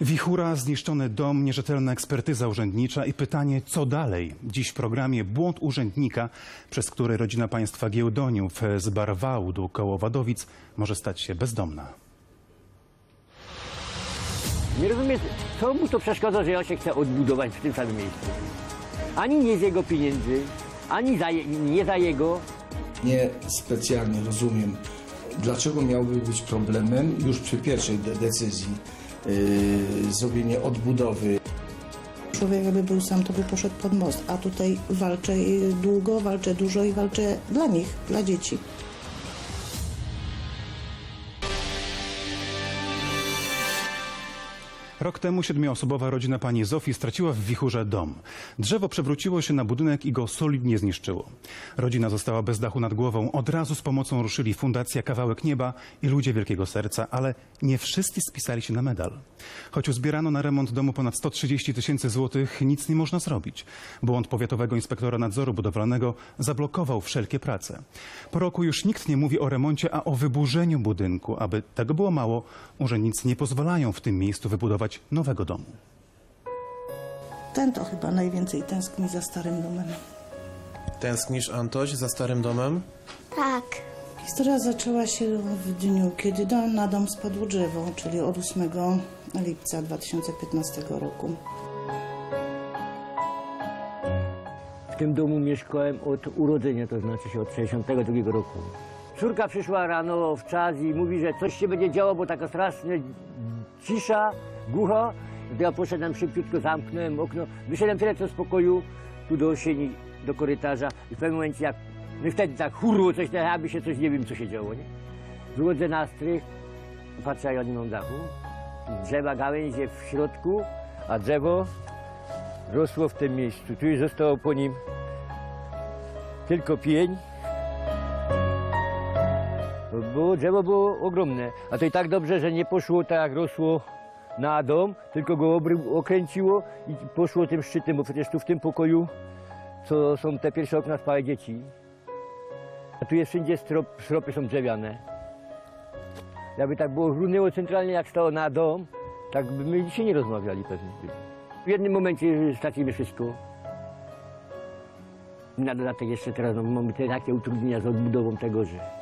Wichura, zniszczony dom, nierzetelna ekspertyza urzędnicza i pytanie, co dalej? Dziś w programie Błąd urzędnika, przez który rodzina państwa Giełdoniów z Barwałdu koło Wadowic może stać się bezdomna. Nie rozumiem, co mu to przeszkadza, że ja się chcę odbudować w tym samym miejscu. Ani nie z jego pieniędzy, ani za je, nie za jego. Nie specjalnie rozumiem, dlaczego miałby być problemem już przy pierwszej de- decyzji zrobienie odbudowy. Człowiek jakby był sam, to by poszedł pod most, a tutaj walczę y, długo, walczę dużo i walczę dla nich, dla dzieci. Rok temu siedmioosobowa rodzina pani Zofii straciła w wichurze dom. Drzewo przewróciło się na budynek i go solidnie zniszczyło. Rodzina została bez dachu nad głową. Od razu z pomocą ruszyli Fundacja Kawałek Nieba i Ludzie Wielkiego Serca, ale nie wszyscy spisali się na medal. Choć uzbierano na remont domu ponad 130 tysięcy złotych, nic nie można zrobić. Błąd powiatowego inspektora nadzoru budowlanego zablokował wszelkie prace. Po roku już nikt nie mówi o remoncie, a o wyburzeniu budynku. Aby tego było mało, urzędnicy nie pozwalają w tym miejscu wybudować nowego domu. Ten to chyba najwięcej tęskni za starym domem. Tęsknisz, Antoś, za starym domem? Tak. Historia zaczęła się w dniu, kiedy dom, na dom spadło drzewo, czyli od 8 lipca 2015 roku. W tym domu mieszkałem od urodzenia, to znaczy się od 62 roku. Córka przyszła rano w czas i mówi, że coś się będzie działo, bo taka straszna cisza, głucha. To Ja poszedłem szybciutko, zamknąłem okno, wyszedłem tyle co z pokoju, tu do sieni, do korytarza i w pewnym momencie jak, no wtedy tak hurło coś, tak jakby się coś, nie wiem co się działo, nie? Wychodzę na strych, patrzę, ja nie mam dachu, drzewa gałęzie w środku, a drzewo rosło w tym miejscu. Tu już zostało po nim tylko pień. Bo drzewo było ogromne, a to i tak dobrze, że nie poszło tak jak rosło na dom, tylko go okręciło i poszło tym szczytem, bo przecież tu w tym pokoju, co są te pierwsze okna, spały dzieci. A tu jest wszędzie strop, stropy są drzewiane. Jakby tak było runęło centralnie jak stało na dom, tak by my dzisiaj nie rozmawiali pewnie. W jednym momencie stracimy wszystko. Na dodatek jeszcze teraz no, mamy te takie utrudnienia z odbudową tego, że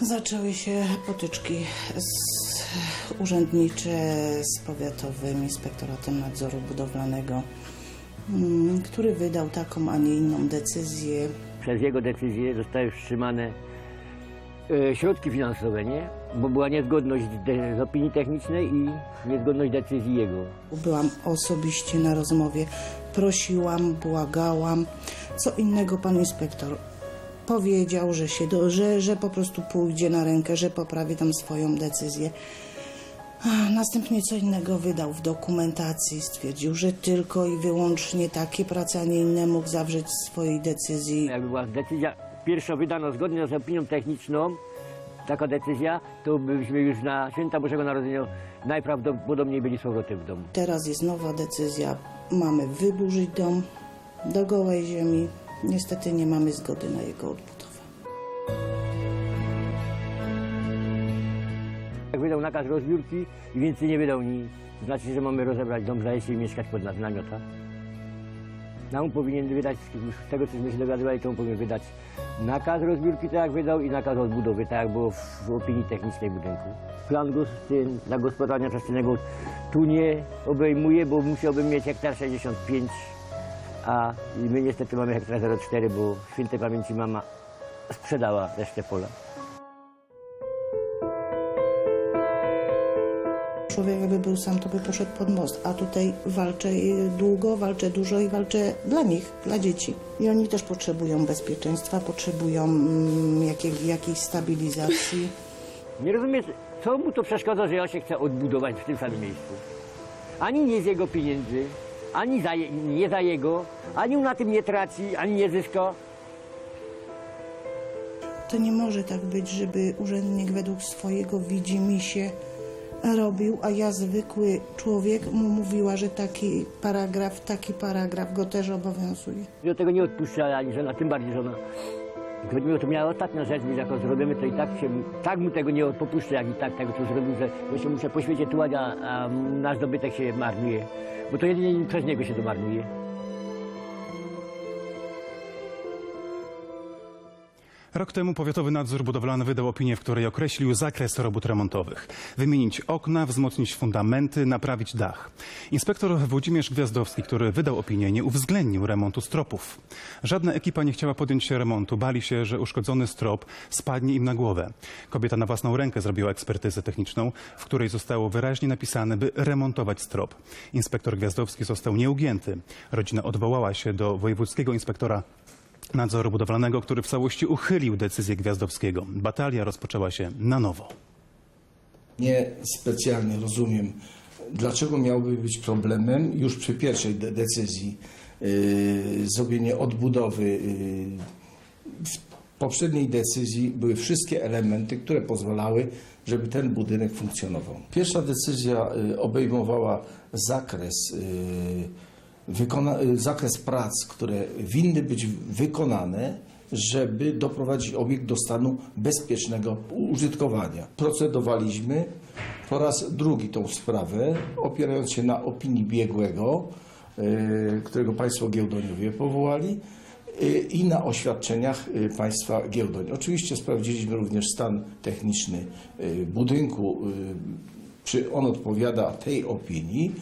Zaczęły się potyczki z urzędnicze z powiatowym inspektoratem nadzoru budowlanego, mm, który wydał taką, a nie inną decyzję. przez jego decyzję zostały wstrzymane e, środki finansowe, nie? Bo była niezgodność z opinii technicznej i niezgodność decyzji jego. Byłam osobiście na rozmowie, prosiłam, błagałam. Co innego pan inspektor powiedział, że, się do, że, że po prostu pójdzie na rękę, że poprawi tam swoją decyzję. Następnie co innego wydał w dokumentacji, stwierdził, że tylko i wyłącznie takie prace, a nie inne mógł zawrzeć w swojej decyzji. Jakby była decyzja pierwsza wydana zgodnie z opinią techniczną, taka decyzja, to byśmy już na święta Bożego Narodzenia najprawdopodobniej byli z powrotem w domu. Teraz jest nowa decyzja, mamy wyburzyć dom do gołej ziemi. Niestety nie mamy zgody na jego odbudowę. Jak wydał nakaz rozbiórki i więcej nie wydał nic, znaczy, że mamy rozebrać dom dla i mieszkać pod nas namiota. No on powinien wydać, z tego cośmy się dogadywali, to on powinien wydać nakaz rozbiórki, tak jak wydał, i nakaz odbudowy, tak jak było w opinii technicznej budynku. Plan gos- ten dla gospodarowania przestrzennego tu nie obejmuje, bo musiałbym mieć hektar 65, a i my niestety mamy hektar 04, bo świętej pamięci mama sprzedała resztę pola. Człowiek jakby był sam, to by poszedł pod most, a tutaj walczę y, długo, walczę dużo i walczę dla nich, dla dzieci. I oni też potrzebują bezpieczeństwa, potrzebują mm, jakiej, jakiejś stabilizacji. Nie rozumiem, co mu to przeszkadza, że ja się chcę odbudować w tym samym miejscu. Ani nie z jego pieniędzy, ani za je, nie za jego, ani on na tym nie traci, ani nie zyska. To nie może tak być, żeby urzędnik według swojego widzimisię robił, a ja zwykły człowiek mu mówiła, że taki paragraf, taki paragraf go też obowiązuje. Do tego nie odpuszcza ani żona, tym bardziej żona Gdyby to miała ostatnia rzecz, być jako zrobimy, to i tak się, tak mu tego nie popuszczę, jak i tak tego, co zrobił, że ja się muszę po świecie tułać, a, a nasz dobytek się marnuje. Bo to jedynie przez niego się to. Rok temu Powiatowy Nadzór Budowlany wydał opinię, w której określił zakres robót remontowych. Wymienić okna, wzmocnić fundamenty, naprawić dach. Inspektor Włodzimierz Gwiazdowski, który wydał opinię, nie uwzględnił remontu stropów. Żadna ekipa nie chciała podjąć się remontu. Bali się, że uszkodzony strop spadnie im na głowę. Kobieta na własną rękę zrobiła ekspertyzę techniczną, w której zostało wyraźnie napisane, by remontować strop. Inspektor Gwiazdowski został nieugięty. Rodzina odwołała się do wojewódzkiego inspektora nadzoru budowlanego, który w całości uchylił decyzję Gwiazdowskiego. Batalia rozpoczęła się na nowo. Nie specjalnie rozumiem, dlaczego miałby być problemem już przy pierwszej de- decyzji yy, zrobienie odbudowy. Yy, w poprzedniej decyzji były wszystkie elementy, które pozwalały, żeby ten budynek funkcjonował. Pierwsza decyzja yy, obejmowała zakres, yy, wykona- yy, zakres prac, które winny być wykonane żeby doprowadzić obiekt do stanu bezpiecznego użytkowania. Procedowaliśmy po raz drugi tą sprawę, opierając się na opinii biegłego, y, którego Państwo Giełdoniowie powołali y, i na oświadczeniach y, Państwa Giełdoń. Oczywiście sprawdziliśmy również stan techniczny y, budynku, y, czy on odpowiada tej opinii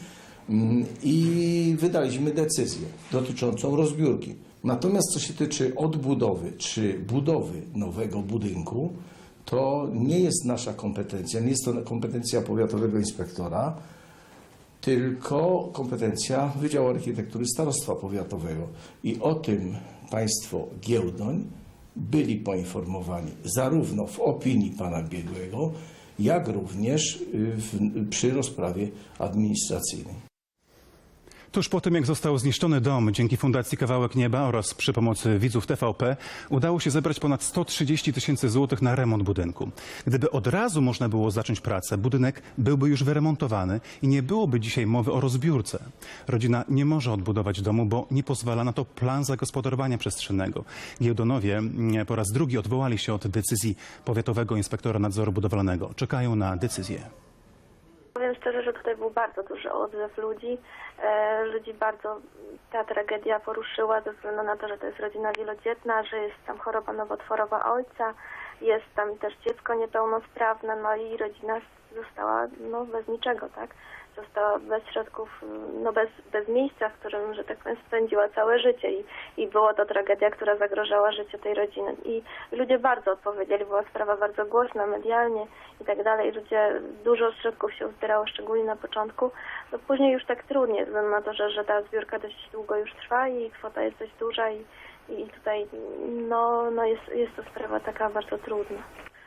i wydaliśmy decyzję dotyczącą rozbiórki. Natomiast co się tyczy odbudowy czy budowy nowego budynku, to nie jest nasza kompetencja, nie jest to kompetencja powiatowego inspektora, tylko kompetencja Wydziału Architektury Starostwa Powiatowego. I o tym Państwo Giełdoń byli poinformowani zarówno w opinii Pana Biegłego, jak również w, przy rozprawie administracyjnej. Tuż po tym, jak został zniszczony dom dzięki Fundacji Kawałek Nieba oraz przy pomocy widzów TVP, udało się zebrać ponad 130 tysięcy złotych na remont budynku. Gdyby od razu można było zacząć pracę, budynek byłby już wyremontowany i nie byłoby dzisiaj mowy o rozbiórce. Rodzina nie może odbudować domu, bo nie pozwala na to plan zagospodarowania przestrzennego. Giełdonowie mm, po raz drugi odwołali się od decyzji Powiatowego Inspektora Nadzoru Budowlanego. Czekają na decyzję. Powiem szczerze, że tutaj był bardzo duży odzew ludzi. E, ludzi bardzo ta tragedia poruszyła ze względu na to, że to jest rodzina wielodzietna, że jest tam choroba nowotworowa ojca, jest tam też dziecko niepełnosprawne, no i rodzina została no, bez niczego, tak? Została bez środków, no bez, bez miejsca, w którym, że tak powiem, spędziła całe życie i, i była to tragedia, która zagrożała życie tej rodziny. I ludzie bardzo odpowiedzieli, była sprawa bardzo głośna medialnie i tak dalej. Ludzie, dużo środków się uzbierało, szczególnie na początku. No później już tak trudniej, ze względu na to, że, że ta zbiórka dość długo już trwa i kwota jest dość duża i, i tutaj no, no jest, jest to sprawa taka bardzo trudna.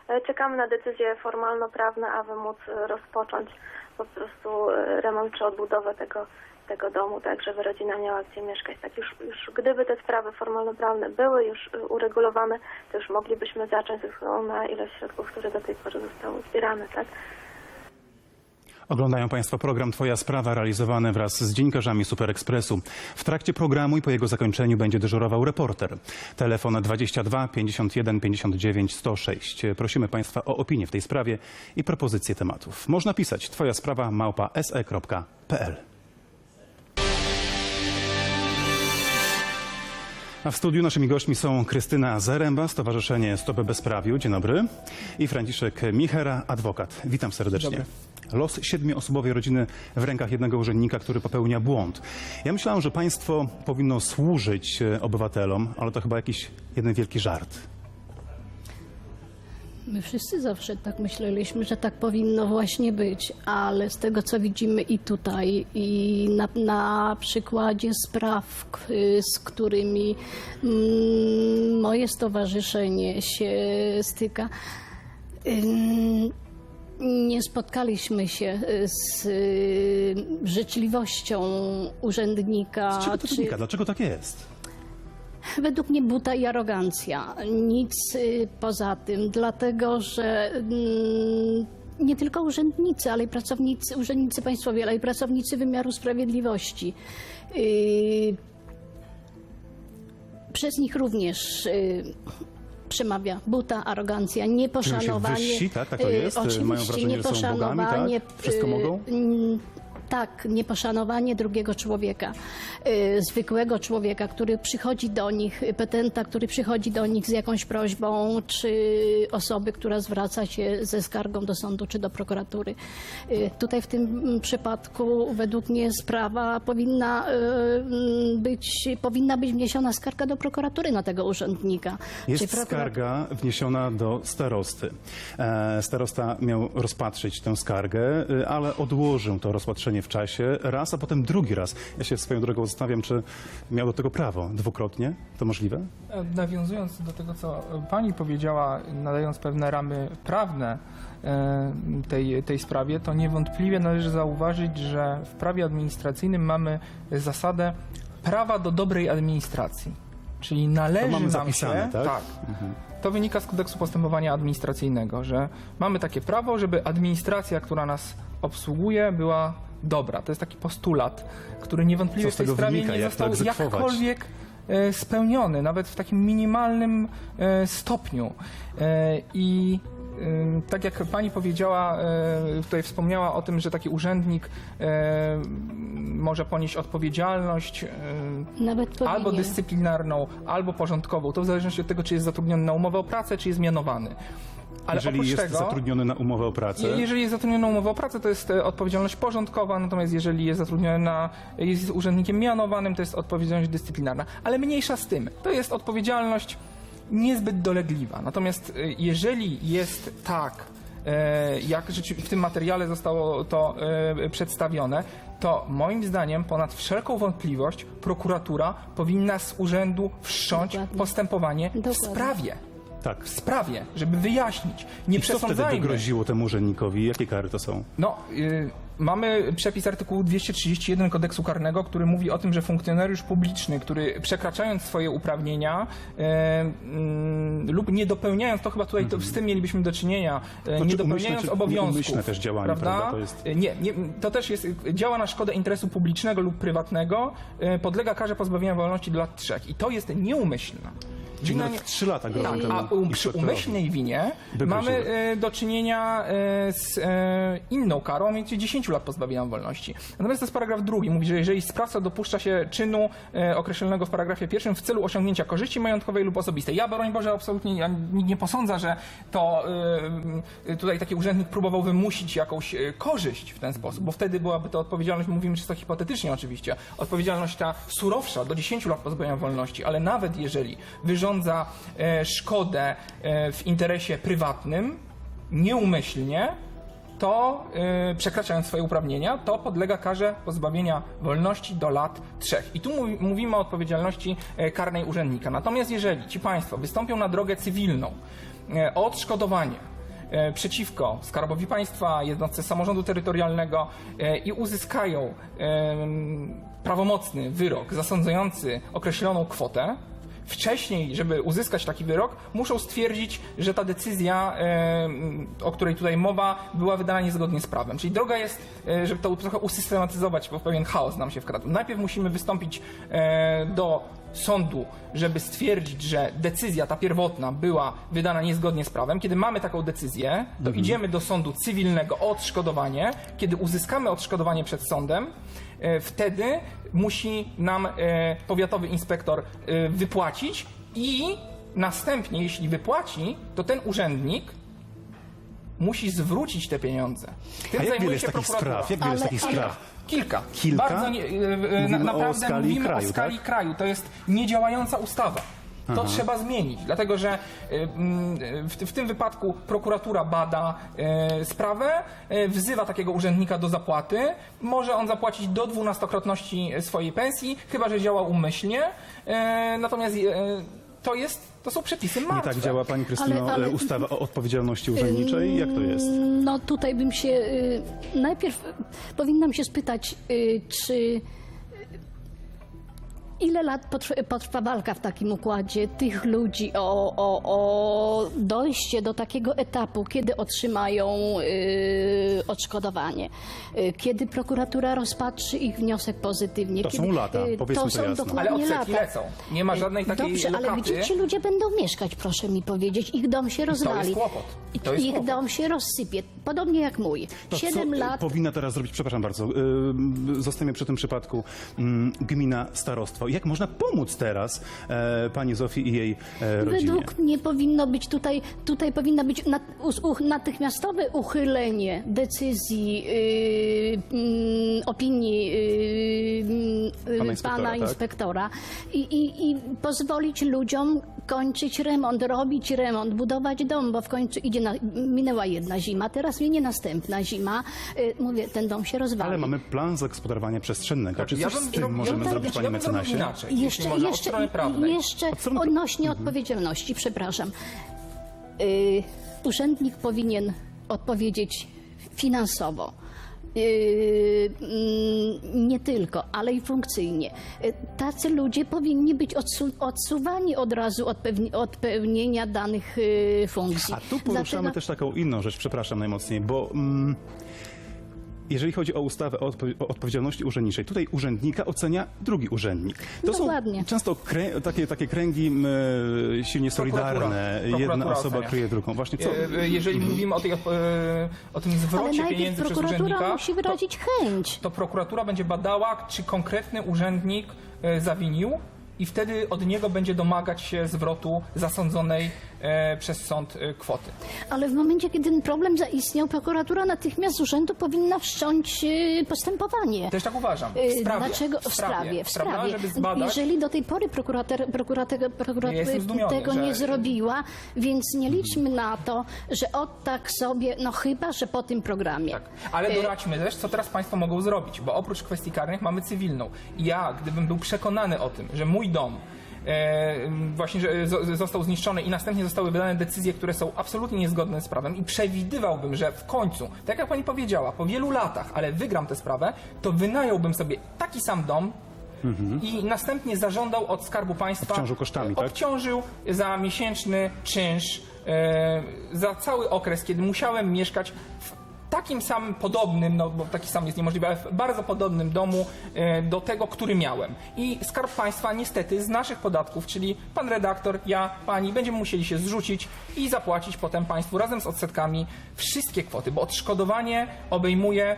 E, Czekamy na decyzje formalno-prawne, aby móc e, rozpocząć po prostu e, remont czy odbudowę tego, tego domu, tak żeby rodzina miała gdzie mieszkać. Tak już, już gdyby te sprawy formalno-prawne były już uregulowane, to już moglibyśmy zacząć ze względu na ilość środków, które do tej pory zostały zbierane, tak? Oglądają Państwo program Twoja Sprawa realizowany wraz z dziennikarzami Super Expressu. W trakcie programu i po jego zakończeniu będzie dyżurował reporter. Telefon 22 51 59 106. Prosimy Państwa o opinię w tej sprawie i propozycje tematów. Można pisać Twoja sprawa małpa se.pl. A w studiu naszymi gośćmi są Krystyna Zaręba, Stowarzyszenie Stopy Bezprawiu. Dzień dobry. I Franciszek Michera, adwokat. Witam serdecznie. Los siedmioosobowej rodziny w rękach jednego urzędnika, który popełnia błąd. Ja myślałem, że państwo powinno służyć e, obywatelom, ale to chyba jakiś jeden wielki żart. My wszyscy zawsze tak myśleliśmy, że tak powinno właśnie być, ale z tego co widzimy i tutaj, i na, na przykładzie spraw, z którymi mm, moje stowarzyszenie się styka, nie spotkaliśmy się z y, życzliwością urzędnika. Z czego to czy- wynika? Dlaczego tak jest? Według mnie buta i arogancja. Nic y, poza tym, dlatego że mm, nie tylko urzędnicy, ale i pracownicy, urzędnicy państwowi, ale i pracownicy wymiaru sprawiedliwości. y, Przez nich również y, przemawia buta, arogancja, nieposzanowanie. wyżsi, tak? Tak to y, jest? Oczywiście Mają wrażenie, że są bogami, tak? nieposzanowanie, Wszystko y, mogą? Tak, nieposzanowanie drugiego człowieka, y, zwykłego człowieka, który przychodzi do nich, y, petenta, który przychodzi do nich z jakąś prośbą, czy osoby, która zwraca się ze skargą do sądu czy do prokuratury. Y, tutaj w tym przypadku według mnie sprawa powinna być, powinna być wniesiona skarga do prokuratury na tego urzędnika. Jest skarga wniesiona do starosty. E, Starosta miał rozpatrzyć tę skargę, ale odłożył to rozpatrzenie w czasie raz, a potem drugi raz. Ja się swoją drogą zastanawiam, czy miał do tego prawo dwukrotnie. To możliwe? E, Nawiązując do tego, co pani powiedziała, nadając pewne ramy prawne e, tej, tej sprawie, to niewątpliwie należy zauważyć, że w prawie administracyjnym mamy zasadę prawa do dobrej administracji. Czyli należy To mamy nam zapisane, się, tak? To wynika z kodeksu postępowania administracyjnego, że mamy takie prawo, żeby administracja, która nas obsługuje, była dobra. To jest taki postulat, który niewątpliwie w tej sprawie wynika? nie Jak to został egzekwować? jakkolwiek e, spełniony, nawet w takim minimalnym e, stopniu. E, I e, tak jak pani powiedziała, e, tutaj wspomniała o tym, że taki urzędnik e, może ponieść odpowiedzialność e, Nawet albo dyscyplinarną, albo porządkową. To w zależności od tego, czy jest zatrudniony na umowę o pracę, czy jest mianowany. Ale Jeżeli jest tego, zatrudniony na umowę o pracę. je- jeżeli jest zatrudniony na umowę o pracę, to jest e, odpowiedzialność porządkowa, natomiast jeżeli jest zatrudniony na, jest urzędnikiem mianowanym, to jest odpowiedzialność dyscyplinarna. Ale mniejsza z tym. To jest odpowiedzialność niezbyt dolegliwa. Natomiast e, jeżeli jest tak, e, jak w tym materiale zostało to przedstawione, to moim zdaniem ponad wszelką wątpliwość prokuratura powinna z urzędu wszcząć Dokładnie. postępowanie w Dokładnie. sprawie. Tak. W sprawie, żeby wyjaśnić. Nie I co wtedy przesądzajmy. groziło temu urzędnikowi? Jakie kary to są? No, y, mamy przepis artykułu 231 kodeksu karnego, który mówi o tym, że funkcjonariusz publiczny, który przekraczając swoje uprawnienia y, mm, lub nie dopełniając, to chyba tutaj to, z tym mielibyśmy do czynienia, y, Mhm. Nie czy dopełniając czy obowiązków. nieumyślne też działanie, prawda? To jest- Y, Nie, nie, to też jest, działa na szkodę interesu publicznego lub prywatnego, y, podlega karze pozbawienia wolności do lat trzech. I to jest nieumyślna. Czyli nawet trzy lata grożą tak, temu a um, przy umyślnej winie mamy e, do czynienia e, z e, inną karą, mianowicie 10 lat pozbawienia wolności. Natomiast to jest paragraf drugi. Mówi, że jeżeli sprawca dopuszcza się czynu e, określonego w paragrafie pierwszym w celu osiągnięcia korzyści majątkowej lub osobistej. Ja, broń Boże, absolutnie ja nikt nie posądza, że to e, tutaj taki urzędnik próbował wymusić jakąś e, korzyść w ten sposób, bo wtedy byłaby to odpowiedzialność, mówimy czysto hipotetycznie oczywiście, odpowiedzialność ta surowsza do 10 lat pozbawienia wolności, ale nawet jeżeli wyrządza e, szkodę e, w interesie prywatnym, nieumyślnie, to e, przekraczając swoje uprawnienia, to podlega karze pozbawienia wolności do lat trzech. I tu mówi, mówimy o odpowiedzialności karnej urzędnika. Natomiast jeżeli ci państwo wystąpią na drogę cywilną o odszkodowanie przeciwko Skarbowi Państwa, jednostce samorządu terytorialnego i uzyskają prawomocny wyrok zasądzający określoną kwotę, wcześniej, żeby uzyskać taki wyrok, muszą stwierdzić, że ta decyzja, em, o której tutaj mowa, była wydana niezgodnie z prawem. Czyli droga jest, e, żeby to trochę usystematyzować, bo pewien chaos nam się wkradł. Najpierw musimy wystąpić e, do sądu, żeby stwierdzić, że decyzja ta pierwotna była wydana niezgodnie z prawem. Kiedy mamy taką decyzję, to idziemy do sądu cywilnego o odszkodowanie. Kiedy uzyskamy odszkodowanie przed sądem, e, wtedy musi nam e, powiatowy inspektor e, wypłacić i następnie, jeśli wypłaci, to ten urzędnik musi zwrócić te pieniądze. Tym A jak wiele jest takich spraw? Jak wiele jest takich spraw? Kilka. Kilka? Bardzo nie, e, e, na, naprawdę skali mówimy kraju, o skali tak? kraju. To jest niedziałająca ustawa. To trzeba zmienić, dlatego że e, w, w tym wypadku prokuratura bada sprawę, wzywa takiego urzędnika do zapłaty. Może on zapłacić do dwunastokrotności swojej pensji, chyba że działa umyślnie. Natomiast to jest, to są przepisy Nie martwe. tak działa Pani Krystyno Ale- ale- e, ustawa o odpowiedzialności urzędniczej? Jak to jest? No tutaj bym się y, najpierw powinnam się spytać, y, czy Ile lat potrwa, potrwa walka w takim układzie tych ludzi o, o, o dojście do takiego etapu, kiedy otrzymają y, odszkodowanie, y, kiedy prokuratura rozpatrzy ich wniosek pozytywnie. To kiedy, są lata, y, powiedzmy to to są jasno. dokładnie Ale odsetki lata. lecą. Nie ma żadnej takiej Dobrze, ale lokaty. gdzie ci ludzie będą mieszkać, proszę mi powiedzieć? Ich dom się rozwali. kłopot. I to jest ich kłopot. dom się rozsypie. Podobnie jak mój. To Siedem co lat. powinna teraz zrobić, przepraszam bardzo, yy, zostaniemy przy tym przypadku, mm, gmina, starostwo. Jak można pomóc teraz e, pani Zofii i jej e, rodzinie? Według mnie powinno być tutaj, tutaj powinno być nat, uch, natychmiastowe uchylenie decyzji, yy, mm, opinii yy, Pana pana, inspektora, pana tak? inspektora i, i, i pozwolić ludziom kończyć remont, robić remont, budować dom, bo w końcu idzie na, minęła jedna zima, teraz minie następna zima. Yy, mówię, ten dom się rozwali. Ale mamy plan zagospodarowania przestrzennego. Czy Ja coś bym z tym zrobił- możemy ja zrobić, panie ja zrobił mecenasie? Inaczej, jeśli Jeszcze, można, od jeszcze, strony prawnej. jeszcze Od odnośnie odpowiedzialności, przepraszam. Y, urzędnik powinien odpowiedzieć finansowo. Y, mm, nie tylko, ale i funkcyjnie. Y, Tacy ludzie powinni być odsu- odsuwani od razu od, pewni- od pełnienia danych y, funkcji. A tu poruszamy Dlatego- też taką inną rzecz, przepraszam najmocniej, bo mm, jeżeli chodzi o ustawę o, odpo- o odpowiedzialności urzędniczej, tutaj urzędnika ocenia drugi urzędnik. To Dokładnie. są często krę, takie, takie kręgi mm, silnie solidarne. Jedna Prokuratura osoba ocenia. kryje drugą. Właśnie co? E, e, Jeżeli mówimy o, tej, e, o tym Ale zwrocie najpierw pieniędzy przez prokuratura urzędnika, musi wyrazić chęć. to prokuratura będzie badała, czy konkretny urzędnik e, zawinił i wtedy od niego będzie domagać się zwrotu zasądzonej e, przez sąd e, kwoty. Ale w momencie, kiedy ten problem zaistniał, prokuratura natychmiast z urzędu powinna wszcząć y, postępowanie. Też tak uważam. W Y, sprawie. Dlaczego? W sprawie. W Prawda, sprawie. żeby zbadać. Jeżeli do tej pory prokurator, prokurator, prokurator Ja jestem zdumiony, tego że- nie zrobiła, więc nie liczmy na to, że od tak sobie, no chyba, że po tym programie. Tak. Ale Y, doradźmy też, co teraz państwo mogą zrobić, bo oprócz kwestii karnych mamy cywilną. I ja, gdybym był przekonany o tym, że mój dom e, właśnie że zo- został zniszczony i następnie zostały wydane decyzje, które są absolutnie niezgodne z prawem i przewidywałbym, że w końcu, tak jak pani powiedziała, po wielu latach, ale wygram tę sprawę, to wynająłbym sobie taki sam dom, i następnie zażądał od Skarbu Państwa. Obciążył kosztami, tak? Obciążył za miesięczny czynsz, e, za cały okres, kiedy musiałem mieszkać w takim samym podobnym, no bo taki sam jest niemożliwy, ale w bardzo podobnym domu e, do tego, który miałem. I Skarb Państwa niestety z naszych podatków, czyli pan redaktor, ja, pani, będziemy musieli się zrzucić i zapłacić potem państwu razem z odsetkami wszystkie kwoty, bo odszkodowanie obejmuje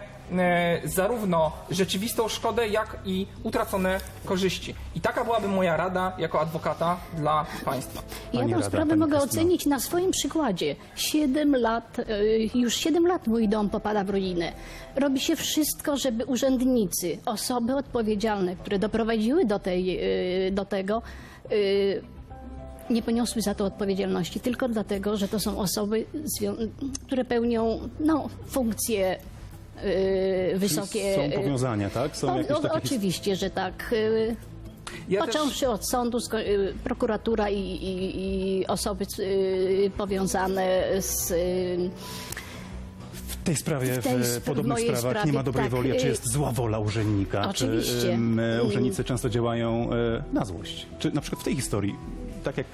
zarówno rzeczywistą szkodę, jak i utracone korzyści. I taka byłaby moja rada jako adwokata dla państwa. Ja Pani tę Rada, sprawę pani mogę Krystyno. ocenić na swoim przykładzie. Siedem lat, y, już siedem lat mój dom popada w ruinę. Robi się wszystko, żeby urzędnicy, osoby odpowiedzialne, które doprowadziły do, tej, y, do tego, nie poniosły za to odpowiedzialności, tylko dlatego, że to są osoby, które pełnią no, funkcje y, wysokie. Są powiązania, tak? Są O, jakieś o, takie his- oczywiście, że tak. y, Ja też- Począwszy od sądu, sko- y, prokuratura i, i, i osoby y, powiązane z. y, W tej sprawie, W tej sp- w podobnych mojej sprawach nie sprawie, ma dobrej tak, woli, a czy y- jest zła wola urzędnika? Oczywiście. Czy em, Mm. urzędnicy często działają e, na złość? Czy na przykład w tej historii, tak jak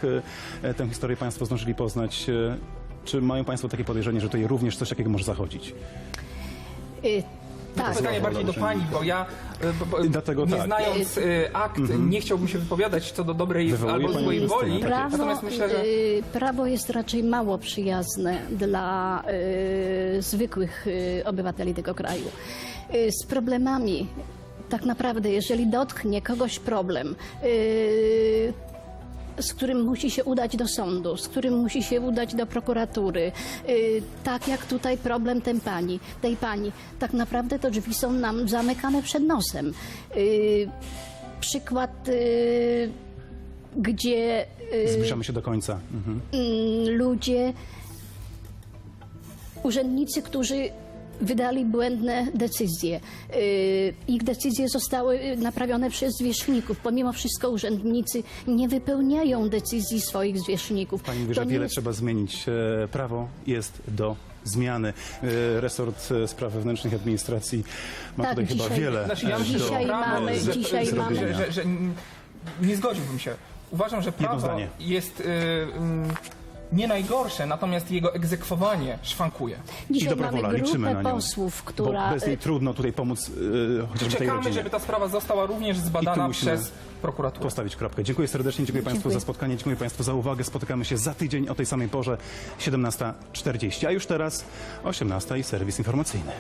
e, tę historię Państwo zdążyli poznać, e, czy mają Państwo takie podejrzenie, że tutaj również coś takiego może zachodzić? Y, tak. Pytanie bardziej do pani, bo ja e, bo, Dlatego nie tak. znając e, akt, nie chciałbym się wypowiadać co do dobrej Wywołuje albo pani złej woli. tak jest. Prawo, Natomiast myślę, że y, prawo jest raczej mało przyjazne dla y, zwykłych y, obywateli tego kraju. Y, z problemami, tak naprawdę, jeżeli dotknie kogoś problem, y, z którym musi się udać do sądu, z którym musi się udać do prokuratury. Y, tak jak tutaj problem tej pani, tej pani. Tak naprawdę to drzwi są nam zamykane przed nosem. Y, przykład, y, gdzie Zbliżamy się do końca. Mhm. ludzie, urzędnicy, którzy wydali błędne decyzje. Y, Ich decyzje zostały naprawione przez zwierzchników. Pomimo wszystko urzędnicy nie wypełniają decyzji swoich zwierzchników. Pani mówi, że wiele jest- trzeba zmienić. E, Prawo jest do zmiany. E, Resort e, Spraw Wewnętrznych i Administracji ma Tak, tutaj chyba wiele Znaczy, ja myślę, do Dzisiaj że prawo, mamy- dzisiaj mamy- Że, że, że, nie zgodziłbym się. Uważam, że prawo jest y, mm, nie najgorsze, natomiast jego egzekwowanie szwankuje. I Dzisiaj dobra mamy wola, liczymy na grupę nią. posłów, Bo która... bez niej trudno tutaj pomóc yy, chociażby tej Czekamy, rodzinie. żeby ta sprawa została również zbadana musimy przez prokuraturę. Postawić kropkę. Dziękuję serdecznie, dziękuję Państwu za spotkanie, dziękuję Państwu za uwagę. Spotykamy się za tydzień o tej samej porze, 17.40. A już teraz 18.00 i serwis informacyjny.